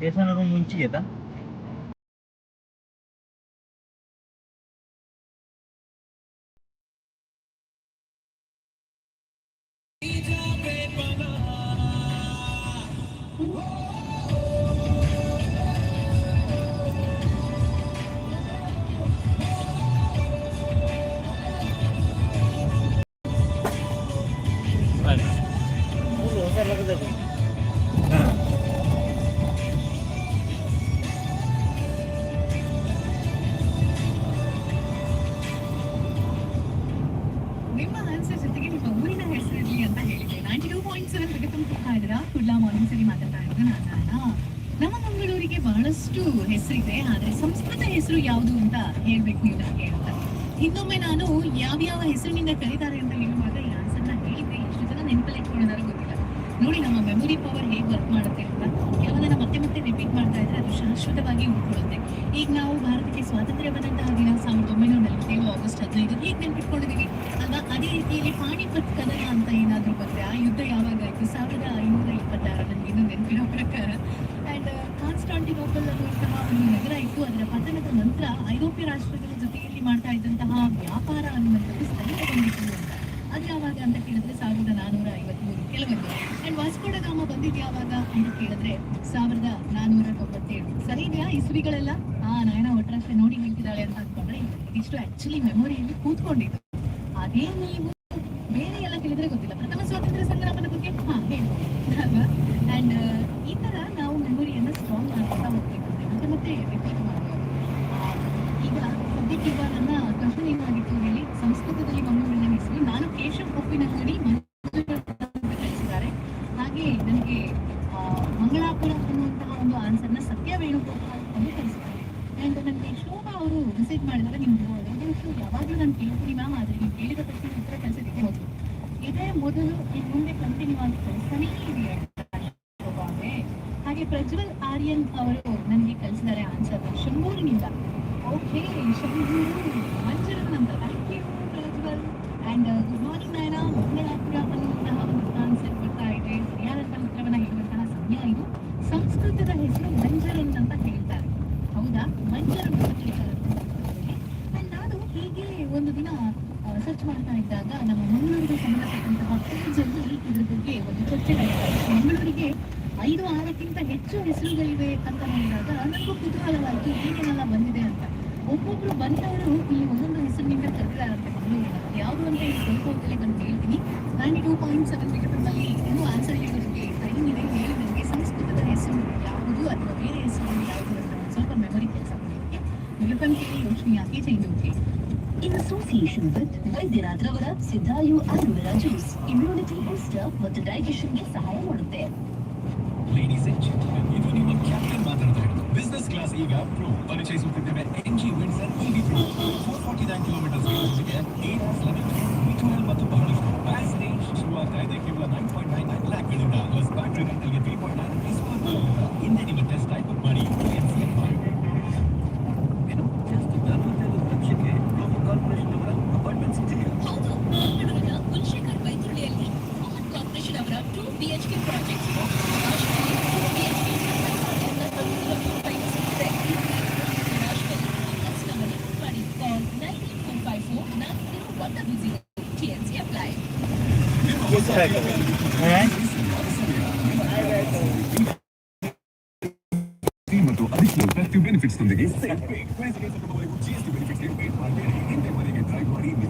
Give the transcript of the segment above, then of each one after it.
예산으로 문지게다? ಬಹಳಷ್ಟು ಹೆಸರಿದೆ, ಆದ್ರೆ ಸಂಸ್ಕೃತ ಹೆಸರು ಯಾವುದು ಅಂತ ಹೇಳ್ಬೇಕು ನೀವು ನನಗೆ ಅಂತ. ಇನ್ನೊಮ್ಮೆ ನಾನು ಯಾವ್ಯಾವ ಹೆಸರಿನಿಂದ ಕರೀತಾರೆ ಅಂತ ಹೇಳುವಾಗ ಈ ಆನ್ಸರ್ನ ಹೇಳಿದ್ರೆ ಎಷ್ಟು ಜನ ನೆನಪಲ್ಲಿ ಇಟ್ಕೊಳ್ಳೋದಾರು ಗೊತ್ತಿಲ್ಲ. ನೋಡಿ ನಮ್ಮ ಮೆಮೊರಿ ಪವರ್ ಹೇಗೆ ವರ್ಕ್ ಮಾಡುತ್ತೆ ಅಂತ. ಕೆಲವನ್ನ ಮತ್ತೆ ಮತ್ತೆ ರಿಪೀಟ್ ಮಾಡ್ತಾ ಇದ್ರೆ ಅದು ಶಾಶ್ವತವಾಗಿ ಉಳ್ಕೊಳ್ಳುತ್ತೆ. ಈಗ ನಾವು ಭಾರತಕ್ಕೆ ಸ್ವಾತಂತ್ರ್ಯ ಬಂದಂತಹ ದಿನ ಸಾವಿರದ ಒಂಬೈನೂರ ನಲವತ್ತೇಳು ಆಗಸ್ಟ್ ಹದಿನೈದು ಹೇಗೆ ನೆನಪಿಟ್ಕೊಂಡಿದ್ದೀವಿ ಅಲ್ವಾ? ಅದೇ ರೀತಿಯಲ್ಲಿ ಪಾಣಿಪತ್ ಕದನ ಅಂತ ಏನಾದ್ರೂ ಬಂದ್ರೆ ಆ ಯುದ್ಧ ಯಾವಾಗ ಆಯ್ತು? ಸಾವಿರದ ಐನೂರ ಇಪ್ಪತ್ತಾರು ನನಗೆ ಇನ್ನೂ ನೆನಪಿರೋ ಪ್ರಕಾರ ಅಂಡ್ ಕಾನ್ಸ್ಟಾಂಟಿನೋಪಲ್ ಅನ್ನುವಂತಹ ಒಂದು ನಗರ ಇತ್ತು ಅದರ ಪತನದ ನಂತರ ಐರೋಪ್ಯ ರಾಷ್ಟ್ರಗಳ ಜೊತೆಯಲ್ಲಿ ಮಾಡ್ತಾ ಇದ್ದಂತಹ ವ್ಯಾಪಾರ ಅನ್ನುವಂಥದ್ದು ಸ್ಥಗಿತಗೊಂಡಿತ್ತು ಅದು ಯಾವಾಗ ಅಂತ ಕೇಳಿದ್ರೆ ಸಾವಿರದ ನಾನೂರ ಐವತ್ಮೂರು ಕೆಲವೊಂದು ಅಂಡ್ ವಾಸ್ಕೋಡಗಾಮ ಬಂದಿದ್ದು ಯಾವಾಗ ಅಂತ ಕೇಳಿದ್ರೆ ಸಾವಿರದ ನಾನೂರ ತೊಂಬತ್ತೇಳು. ಸರಿ ಇದೆಯಾ ಇಸ್ವಿಗಳೆಲ್ಲ ಆ, ನಾಯನ ಒಟ್ರಾಶೆ ನೋಡಿ ಹೇಳ್ತಿದ್ದಾಳೆ ಅಂತ ಅನ್ಕೊಂಡ್ರೆ ಇದಿಷ್ಟು ಆಕ್ಚುಲಿ ಮೆಮೊರಿಯಲ್ಲಿ ಕೂತ್ಕೊಂಡಿತ್ತು ಅದೇ ನೀವು ಬೇರೆ ಎಲ್ಲ ಕೇಳಿದ್ರೆ ಗೊತ್ತಿಲ್ಲ. ಪ್ರಥಮ ಸ್ವಾತಂತ್ರ್ಯ ಸಂಗ್ರಾಮದ ಬಗ್ಗೆ? ಹಾ ಹೇಳ್ಬೋದು ಅಲ್ವಾ ಅಂಡ್ ಈ ತರ ನಾವು ಮೆಮೊರಿಯನ್ನ ಸ್ಟ್ರಾಂಗ್ ಮಾಡ್ತಾ ಹೋಗ್ಬೇಕು ಮತ್ತೆ ಮತ್ತೆ ರಿಪೀಟ್ ಮಾಡ್ಬೋದು. ಈಗ ಸದ್ಯಕ್ಕೆ ಈಗ ನನ್ನ ಕಂಪನಿ ಆಗಿತ್ತು ಹೇಳಿ, ಸಂಸ್ಕೃತದಲ್ಲಿ ಮಂಗಳೂರಿನ ಹೆಸರು. ನಾನು ಕೇಶವ್ ಅಂತ ಕಳಿಸಿದ್ದಾರೆ. ಹಾಗೆ ನನಗೆ ಮಂಗಳಾಪುರ ಅನ್ನುವಂತಹ ಒಂದು ಆನ್ಸರ್ನ ಸತ್ಯ ವೇಣುಗೋಪಾಲ್ ಅಂತ ಕಳಿಸಿದ್ದಾರೆ. ಅಂಡ್ ನನಗೆ ಶೋಭಾ ಅವರು ಮೆಸೇಜ್ ಮಾಡಿದರೆ ಶೋ ಯಾವಾಗಲೂ ನಾನು ಕೇಳ್ತೀನಿ ಮ್ಯಾಮ್ ಆದರೆ ನೀವು ಕೇಳಿದ ತಕ್ಷಣ ಉತ್ತರ ಕಳಿಸೋದಕ್ಕೆ ಹೋಗಿ ಇದೇ ಮೊದಲು ಇನ್ನು ಮುಂದೆ ಕಂಟಿನ್ಯೂ ಆಗಿ ಕಳಿಸ್ತಾನೇ ಇದೆಯಾ? ಅವರೇ ಹಾಗೆ ಪ್ರಜ್ವಲ್ ಆರ್ಯನ್ ಅವರು ನನಗೆ ಕಳಿಸಿದ್ದಾರೆ ಆನ್ಸರ್ ಶಂಭೂರಿನಿಂದ ಓಕೆ ಶಂಭೂರು ಮಂಜುಳನ್ ಅಂತ thank you Prajwal and good morning ನಾಯನ Mangalapura ಅನ್ನುವಂತಹ ಒಂದು ಆನ್ಸರ್ ಬರ್ತಾ ಇದೆ ಸರಿಯಾದಂತಹ ಉತ್ತರವನ್ನ ಹೇಳುವಂತಹ ಸಮಯ ಇದು? ಸಂಸ್ಕೃತದ ಹೆಸರು ಮಂಜರನ್ ಅಂತ ಹೇಳ್ತಾರೆ. ಹೌದಾ? ಮಂಜರನ್ ಹೇಳ್ತಾರೆ. ಅಂಡ್ ಹೀಗೆ ಒಂದು ದಿನ ಸರ್ಚ್ ಮಾಡ್ತಾ ಇದ್ದಾಗ ನಮ್ಮ ಮಂಗಳೂರಿಗೆ ಸಂಬಂಧಪಟ್ಟಂತಹ ಪೇಜಲ್ಲಿ ಇದ್ರ ಬಗ್ಗೆ ಒಂದು ಚರ್ಚೆ ನಡೀತಾ ಇತ್ತು. ಮಂಗಳೂರಿಗೆ ಐದು ಆರಕ್ಕಿಂತ ಹೆಚ್ಚು ಹೆಸರುಗಳಿವೆ ಅಂತ ಹೇಳಿದಾಗ ನನಗೂ ಕುತೂಹಲವಾಗಿ ಏನೇನೆಲ್ಲ ಬಂದಿದೆ ಅಂತ. ಒಬ್ಬೊಬ್ರು ಬಂದವರು ಈ ಒಂದೊಂದು ಹೆಸರಿನಿಂದ ಕರೆದಿದ್ದಾರಂತೆ ಮಂಗಳೂರಿನ ಯಾವುದು ಅಂತ ಇಲ್ಲಿ ಸ್ವಲ್ಪ ಹೊತ್ತಲ್ಲಿ ನಾನು ಹೇಳ್ತೀನಿ. ನೈಂಟಿ ಟೂ ಪಾಯಿಂಟ್ ಸೆವೆನ್ ಮೀಟರ್ನಲ್ಲಿ ಇನ್ನೂ ಆನ್ಸರ್ ಹೇಳೋದಕ್ಕೆ ಟೈಮ್ ಇದೆ. ಹೇಳಿ ನನಗೆ ಸಂಸ್ಕೃತದ ಹೆಸರು ಯಾವುದು ಅಥವಾ ಬೇರೆ ಹೆಸರು ಯಾವುದು ಅಂತ ಸ್ವಲ್ಪ ಮೆಮೊರಿ ಕೆಲಸ ಮಾಡಲಿಕ್ಕೆ ನಿಲುಕಂಕೇಳಿ ಯೋಚನೆ ಯಾಕೆ change okay In association with ವೈದ್ಯರಾದ್ರವರ, Siddhayu aloe vera juice immunity booster ಮತ್ತು ಡೈಜೆಷನ್ಗೆ ಸಹಾಯ ಮಾಡುತ್ತೆ. ಈಗ pro ಪರಿಚಯಿಸುತ್ತಿದ್ದೇವೆ M G Windsor EV Pro four forty nine kilometres ಜೊತೆಗೆ ಏಟ್ ಅವರ್ಸ್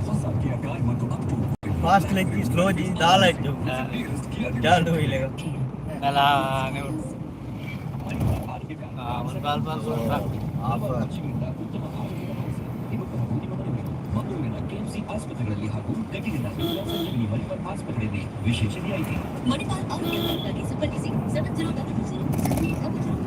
ಹೊಸ ಕಿಯಾ ಕಾರ್ ಮತ್ತು ಅಪ್ ಟು फास्ट लगती स्लो जी डाल है जो क्या दो ही लेगा Kala ano, ah, magkal pa ko sa offer ಮಂಗಳೂರಿನ ಕೆಎಂಸಿ ಆಸ್ಪತ್ರೆಗಳಲ್ಲಿ ಹಾಗೂ ಕಟೀಲಿನ ಸಂಜೀವಿನಿ ಮಣಿಪಾಲ್ ಆಸ್ಪತ್ರೆಯಲ್ಲಿ ವಿಶೇಷ ರಿಯಾಯಿತಿ ಮಣಿಪಾಲ್ ಆರೋಗ್ಯ ಕಾರ್ಡ್ಗಾಗಿ ಸಂಪರ್ಕಿಸಿ seven zero double zero double zero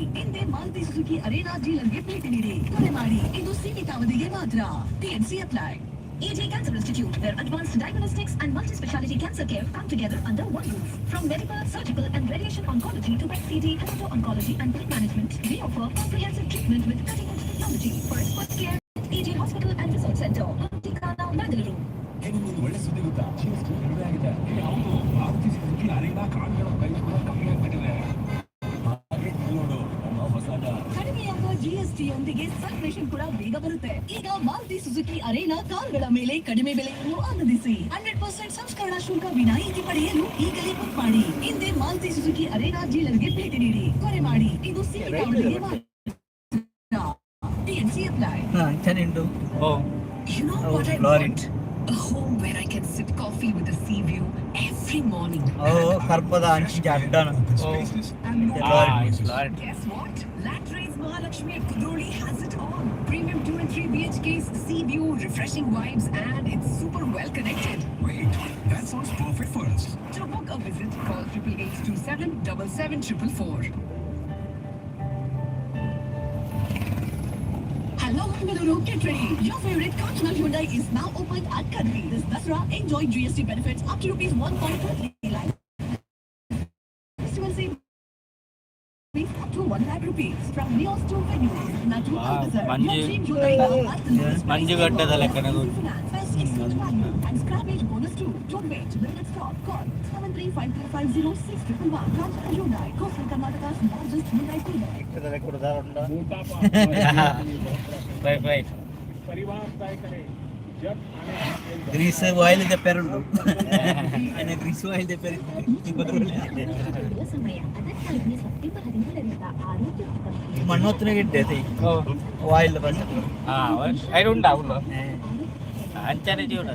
ಹಿಂದೆ ಮಾರುತಿ ಸುಜುಕಿ ಅರೇನಾ ಡೀಲರ್ಗೆ ಭೇಟಿ ನೀಡಿ ಕರೆ ಮಾಡಿ ಇದು ಸೀಮಿತ ಅವಧಿಗೆ ಮಾತ್ರ TNC apply AJ Cancer Institute, where advanced diagnostics and multi-specialty cancer care come together under one roof. From medical, surgical, and radiation oncology to PET-CT, hemato-oncology, and pain management, we offer comprehensive treatment with cutting-edge technology for expert care at AJ Hospital and Research Center, Tikana, Bangalore. ಕೆಲವೊಂದು ಒಳ್ಳೆ ಸುದ್ದಿ ಗೊತ್ತಾ GST ಕಡಿಮೆ ಆಗಿದೆ ಜಿಎಸ್ಟಿಯೊಂದಿಗೆ celebration ಕೂಡ ಬೇಗ ಬರುತ್ತೆ. ಈಗ ಮಾರುತಿ ಸುಜುಕಿ ಅರೇನಾ ಕಾರ್ಗಳ ಮೇಲೆ ಕಡಿಮೆ ಬೆಲೆಯನ್ನು ಆನಂದಿಸಿ. ಹಂಡ್ರೆಡ್ ಪರ್ಸೆಂಟ್ ಸಂಸ್ಕರಣಾ ಶುಲ್ಕ ವಿನಾಯಿತಿ ಪಡೆಯಲು ಈಗಲೇ ಬುಕ್ ಮಾಡಿ. ಹಿಂದೆ ಮಾರುತಿ ಸುಜುಕಿ ಅರೇನಾ ಡೀಲರ್ಗೆ ಭೇಟಿ ನೀಡಿ. ಕರೆ ಮಾಡಿ. ಇದು. ಚೆನ್ನಾಗಿ ಓ. You know what I want? A home where I can sip coffee with a sea view every morning. Guess what? Mahalakshmi at Kudroli has it all. Premium 2 and 3 BHKs, sea view, refreshing vibes, and it's super well connected. Wait, that sounds perfect for us. To book a visit, call triple eight two seven double seven triple four. Hello, Bengaluru, get ready. Your favorite Kanchana Hyundai is now open at Kadri. This Dasra, enjoy GST benefits up to rupees 1.23 మంచి కట్టదా లెక్కన right right పరివాహం Neos to venues. Natu Wow, Alcazar, your Manju- dream Hyundai now at the lowest price. ಮಂಜುಗಡ್ಡದ ಲೆಕ್ಕನೇ ಗೊತ್ತು. Finance, best exchange value, and scrappage bonus too. Don't wait, the next stop. Call 7353506111. Kanchana Hyundai, Coastal Karnataka's largest Hyundai dealer. Right right grease oil ತೆಪ್ಪಾರುಂಟು ఆయన Greece oil ತೆಪ್ಪಾರು ಸಮಯ ಅದಕ್ಕಾಗಿ September ಹದಿನೇಳರಿಂದ ಆರೋಗ್ಯ ಮಣ್ಣೊತ್ತನೇ ಇಟ್ಟೈತಿ ಓ oil ಬಂದು ಹಾ ಐದು ಉಂಟಾ ಅವಳು ಅಂಚನೆ ಜೀವನ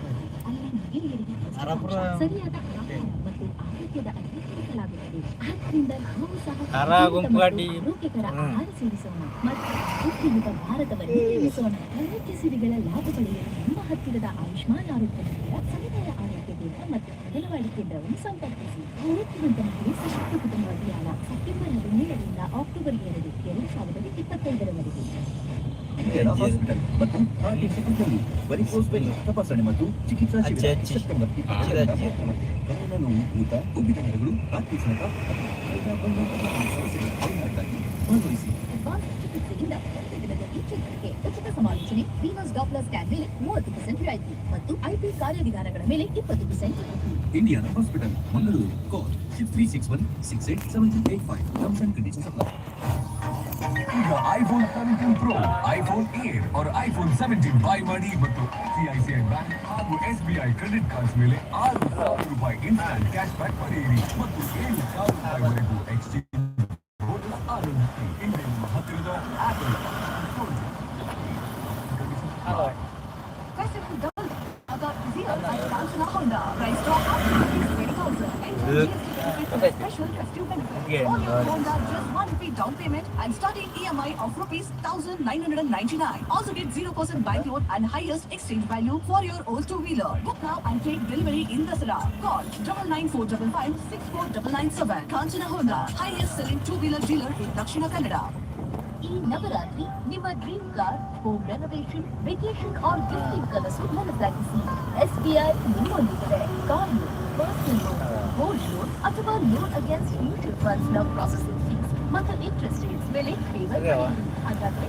ಅರಪುರ ಸರಿಯಾದ ಆಹಾರ ಮತ್ತು ಆರೋಗ್ಯದ ಅಗತ್ಯಗಳಾಗುತ್ತದೆ ಆದ್ದರಿಂದ ನಾವು ಸಹ ಖರ ಗುಂಪು ಗಡ್ಡಿ. ಆರೋಗ್ಯಕರ ಹ್ಮ್. ಆಹಾರ ಸೇವಿಸೋಣ ಮತ್ತು ಆರೋಗ್ಯಯುತ ಭಾರತವನ್ನು ನಿರ್ಮಿಸೋಣ ಆರೋಗ್ಯ ಸೇವೆಗಳ ಲಾಭ ಪಡೆಯಲು ನಿಮ್ಮ ಹತ್ತಿರದ ಆಯುಷ್ಮಾನ್ ಆರೋಗ್ಯ ಕೇಂದ್ರ ಸಮುದಾಯ ಆರೋಗ್ಯ ಕೇಂದ್ರ ಮತ್ತು ಅಂಗನವಾಡಿ ಕೇಂದ್ರವನ್ನು ಸಂಪರ್ಕಿಸಿ ಆರೋಗ್ಯವಂತ ಮಹಿಳೆ ಸಶಕ್ತ ಕುಟುಂಬ ಅಭಿಯಾನ ಸೆಪ್ಟೆಂಬರ್ ಹದಿನೇಳರಿಂದ ಅಕ್ಟೋಬರ್ ಎರಡು ಎರಡು ಸಾವಿರದ ಇಪ್ಪತ್ತೈದರವರೆಗೆ ತಪಾಸಣೆ ಮತ್ತು ಚಿಕಿತ್ಸಾ ಚಿಕಿತ್ಸೆ ನೋವು ಊತ ಉಬ್ಬಿದ ನರಗಳು ಭಾಗವಹಿಸಿ ಅಡ್ವಾನ್ಸ್ ಚಿಕಿತ್ಸೆಯಿಂದ ಒಂದು ದಿನದಲ್ಲಿ ಚೇತರಿಕೆ ಉಚಿತ ಸಮಾಲೋಚನೆ ವೀನಸ್ ಡಾಪ್ಲರ್ ಸ್ಕ್ಯಾನ್ ಮೇಲೆ ಮೂವತ್ತು ಪರ್ಸೆಂಟ್ ರಿಯಾಯಿತಿ ಮತ್ತು ಐಪಿ ಕಾರ್ಯವಿಧಾನಗಳ ಮೇಲೆ ಇಪ್ಪತ್ತು percent Indian Hospital Mangaluru call six three six one six eight seven three eight five terms and conditions apply ಈಗ iPhone seventeen Pro iPhone Air और ಐಫೋನ್ ಸೆವೆಂಟೀನ್ ಬೈ ಮಾಡಿ ಮತ್ತು ಸಿಐಸಿಐ ಬ್ಯಾಂಕ್ ಹಾಗೂ S B I credit cards ಮೇಲೆ ಆರು ಸಾವಿರ ರೂಪಾಯಿ instant cash back ಪಡೆಯಿರಿ ಮತ್ತು ಏಳು ಸಾವಿರ ರೂಪಾಯಿವರೆಗೂ exchange Special benefits. Again, All your uh, Honda just one rupee down payment and starting EMI of rupees 1,999. Also get 0% bank loan and highest exchange value for your old two-wheeler. Book now and take delivery in Dasara. Call double nine four double five six four double nine seven. Kanchana Honda, highest selling two-wheeler dealer in Dakshina Kannada. ಈ ನವರಾತ್ರಿ ನಿಮ್ಮ dream car home renovation vacation or gifting ಕನಸು ನನಸಾಗಿಸಿ SBI ನಿಮ್ಮೊಂದಿಗೆ car loan personal loan gold loan ಅಥವಾ loan against mutual ಫಂಡ್ಸ್ನ processing fees ಮತ್ತು interest rates ಮೇಲೆ favour? ಹಾಗಾದ್ರೆ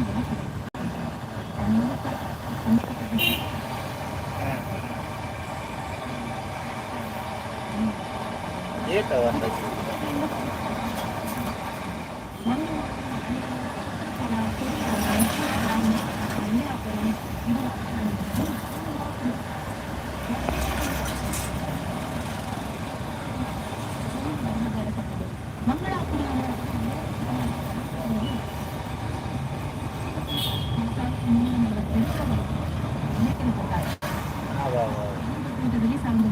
Ada.